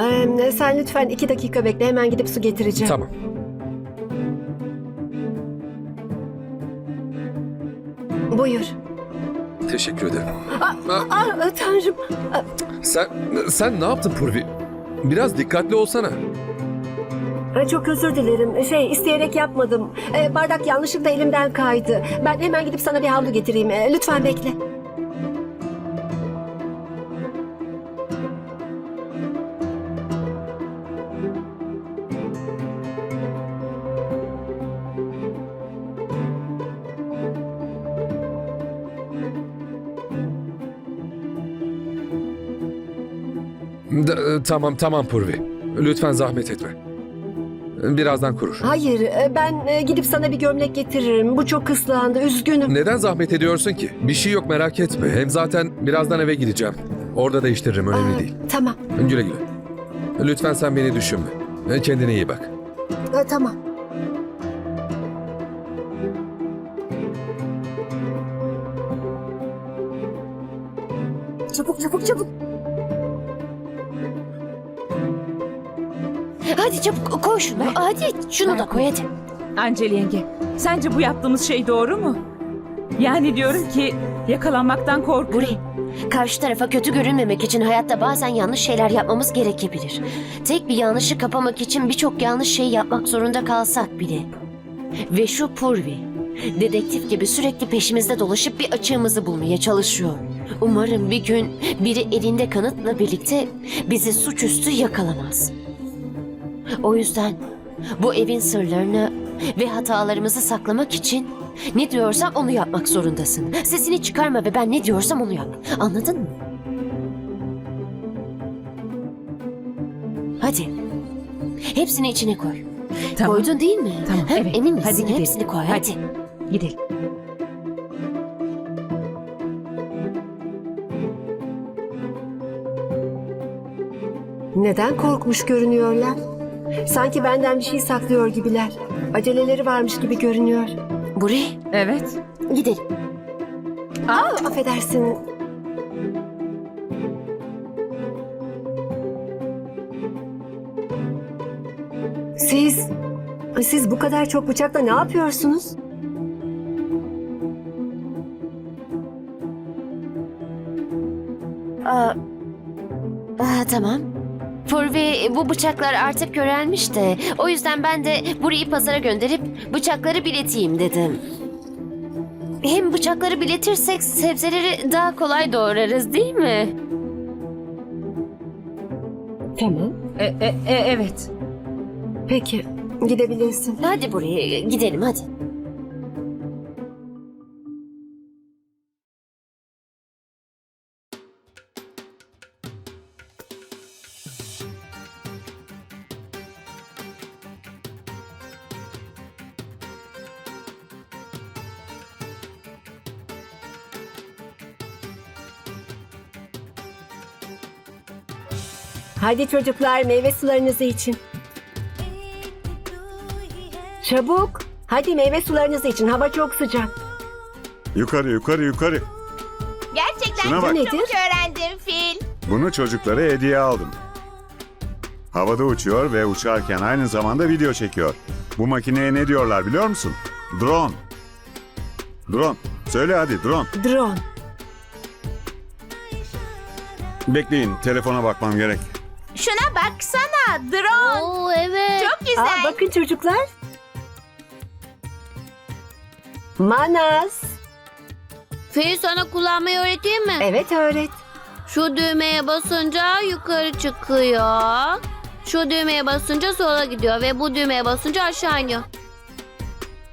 Ee, sen lütfen iki dakika bekle hemen gidip su getireceğim. Tamam. Buyur. Teşekkür ederim. Aa, tanrım. Aa, Sen sen ne yaptın Purvi? Biraz dikkatli olsana. Çok özür dilerim. Şey isteyerek yapmadım. Ee, bardak yanlışlıkla elimden kaydı. Ben hemen gidip sana bir havlu getireyim. Ee, lütfen bekle. D- tamam tamam Purvi. Lütfen zahmet etme. Birazdan kurur. Hayır, e, ben e, gidip sana bir gömlek getiririm. Bu çok ıslandı. Üzgünüm. Neden zahmet ediyorsun ki? Bir şey yok merak etme. Hem zaten birazdan eve gideceğim. Orada değiştiririm önemli Aa, değil. Tamam. Güle güle. Lütfen sen beni düşünme. Kendine iyi bak. Ee, tamam. Çabuk çabuk çabuk. Hadi çabuk koy şunu. Hadi şunu da koy hadi. Ancel yenge, sence bu yaptığımız şey doğru mu? Yani diyorum ki yakalanmaktan korkuyorum. Karşı tarafa kötü görünmemek için hayatta bazen yanlış şeyler yapmamız gerekebilir. Tek bir yanlışı kapamak için birçok yanlış şey yapmak zorunda kalsak bile. Ve şu Purvi, dedektif gibi sürekli peşimizde dolaşıp bir açığımızı bulmaya çalışıyor. Umarım bir gün biri elinde kanıtla birlikte bizi suçüstü yakalamaz. O yüzden bu evin sırlarını ve hatalarımızı saklamak için ne diyorsam onu yapmak zorundasın. Sesini çıkarma ve ben ne diyorsam onu yap. Anladın mı? Hadi. Hepsini içine koy. Tamam. Koydun değil mi? Tamam, Ha, evet. Emin misin? Hadi gidelim. Hepsini koy hadi. Hadi. Gidelim. Neden korkmuş görünüyorlar? Sanki benden bir şey saklıyor gibiler. Aceleleri varmış gibi görünüyor. Buraya Evet. gidelim. Aa, affedersin. Siz, siz bu kadar çok bıçakla ne yapıyorsunuz? Aa, aa, tamam. Purvi bu bıçaklar artık körelmiş de o yüzden ben de burayı pazara gönderip bıçakları bileteyim dedim. Hem bıçakları biletirsek sebzeleri daha kolay doğrarız değil mi? Tamam. E, e, e, evet. Peki, gidebilirsin. Hadi buraya gidelim hadi. Hadi çocuklar meyve sularınızı için. Çabuk. Hadi meyve sularınızı için. Hava çok sıcak. Yukarı yukarı yukarı. Gerçekten Şuna çok bak. Nedir? çabuk öğrendim Fil. Bunu çocuklara hediye aldım. Havada uçuyor ve uçarken aynı zamanda video çekiyor. Bu makineye ne diyorlar biliyor musun? Drone. Drone. Söyle hadi drone. Drone. Bekleyin telefona bakmam gerek. Şuna baksana drone. Oo evet. Çok güzel. Aa, bakın çocuklar. Manas. Fil sana kullanmayı öğreteyim mi? Evet öğret. Şu düğmeye basınca yukarı çıkıyor. Şu düğmeye basınca sola gidiyor ve bu düğmeye basınca aşağı iniyor.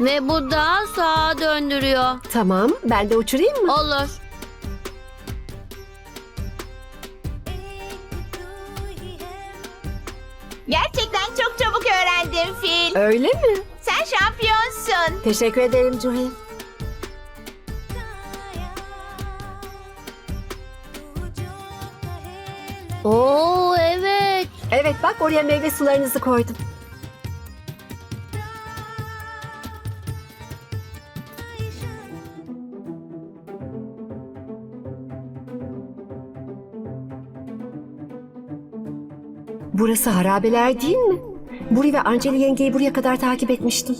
Ve bu da sağa döndürüyor. Tamam ben de uçurayım mı? Olur. Gerçekten çok çabuk öğrendim Fil. Öyle mi? Sen şampiyonsun. Teşekkür ederim Juhi. Oo evet. Evet bak oraya meyve sularınızı koydum. Burası harabeler değil mi? Buri ve Anceli yengeyi buraya kadar takip etmiştim.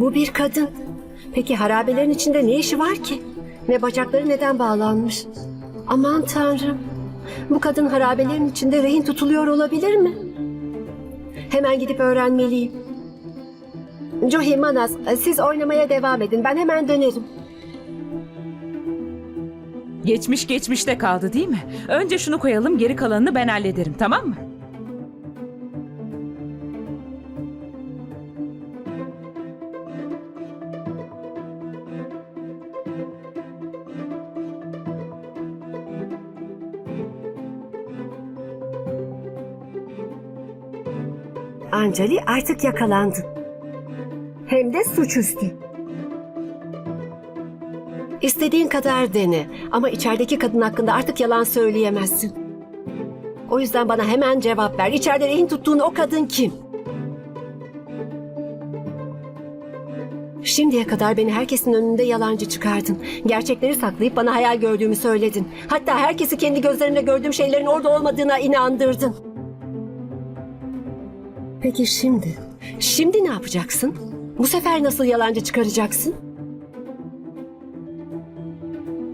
Bu bir kadın. Peki harabelerin içinde ne işi var ki? Ve bacakları neden bağlanmış? Aman tanrım. Bu kadın harabelerin içinde rehin tutuluyor olabilir mi? Hemen gidip öğrenmeliyim. Johi Manas, siz oynamaya devam edin. Ben hemen dönerim. Geçmiş geçmişte kaldı değil mi? Önce şunu koyalım geri kalanını ben hallederim tamam mı? Ancali artık yakalandın. Hem de suçüstü. İstediğin kadar dene ama içerideki kadın hakkında artık yalan söyleyemezsin. O yüzden bana hemen cevap ver. İçeride rehin tuttuğun o kadın kim? Şimdiye kadar beni herkesin önünde yalancı çıkardın. Gerçekleri saklayıp bana hayal gördüğümü söyledin. Hatta herkesi kendi gözlerimle gördüğüm şeylerin orada olmadığına inandırdın. Peki şimdi? Şimdi ne yapacaksın? Bu sefer nasıl yalancı çıkaracaksın?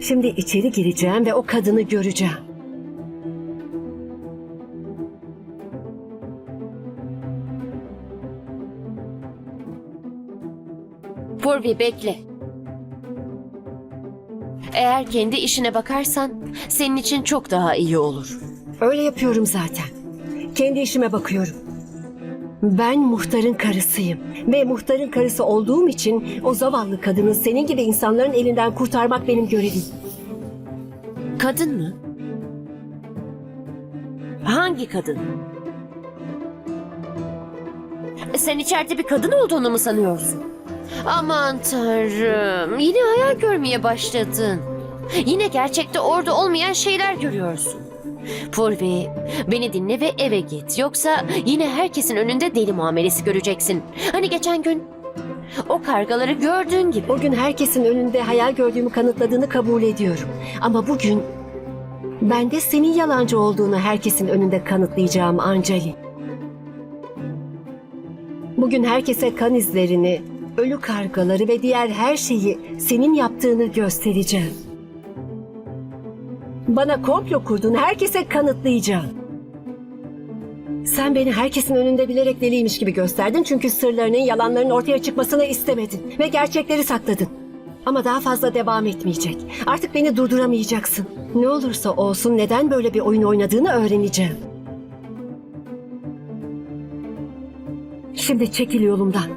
Şimdi içeri gireceğim ve o kadını göreceğim. Purvi bekle. Eğer kendi işine bakarsan senin için çok daha iyi olur. Öyle yapıyorum zaten. Kendi işime bakıyorum. Ben muhtarın karısıyım ve muhtarın karısı olduğum için o zavallı kadını senin gibi insanların elinden kurtarmak benim görevim. Kadın mı? Hangi kadın? Sen içeride bir kadın olduğunu mu sanıyorsun? Aman tanrım, yine hayal görmeye başladın. Yine gerçekte orada olmayan şeyler görüyorsun. Purvi, beni dinle ve eve git. Yoksa yine herkesin önünde deli muamelesi göreceksin. Hani geçen gün o kargaları gördüğün gibi. O gün herkesin önünde hayal gördüğümü kanıtladığını kabul ediyorum. Ama bugün ben de senin yalancı olduğunu herkesin önünde kanıtlayacağım Ancali. Bugün herkese kan izlerini, ölü kargaları ve diğer her şeyi senin yaptığını göstereceğim. Bana komplo kurduğunu herkese kanıtlayacağım. Sen beni herkesin önünde bilerek deliymiş gibi gösterdin çünkü sırlarının, yalanların ortaya çıkmasını istemedin ve gerçekleri sakladın. Ama daha fazla devam etmeyecek. Artık beni durduramayacaksın. Ne olursa olsun neden böyle bir oyun oynadığını öğreneceğim. Şimdi çekil yolumdan.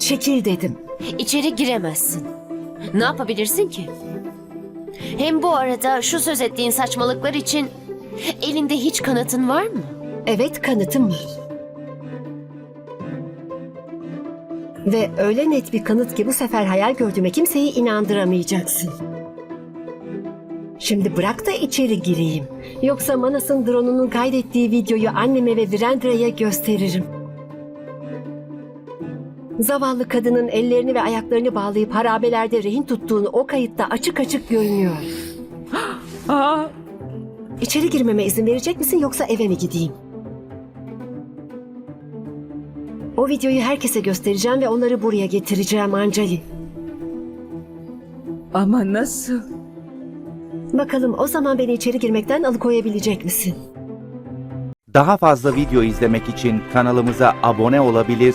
Çekil dedim. İçeri giremezsin. Ne yapabilirsin ki? Hem bu arada şu söz ettiğin saçmalıklar için elinde hiç kanıtın var mı? Evet kanıtım var. Ve öyle net bir kanıt ki bu sefer hayal gördüğüme kimseyi inandıramayacaksın. Şimdi bırak da içeri gireyim. Yoksa Manas'ın drone'unun kaydettiği videoyu anneme ve Virendra'ya gösteririm. Zavallı kadının ellerini ve ayaklarını bağlayıp harabelerde rehin tuttuğunu o kayıtta açık açık görünüyor. Aa, İçeri girmeme izin verecek misin yoksa eve mi gideyim? O videoyu herkese göstereceğim ve onları buraya getireceğim Ancali. ama nasıl? Bakalım o zaman beni içeri girmekten alıkoyabilecek misin? Daha fazla video izlemek için kanalımıza abone olabilir,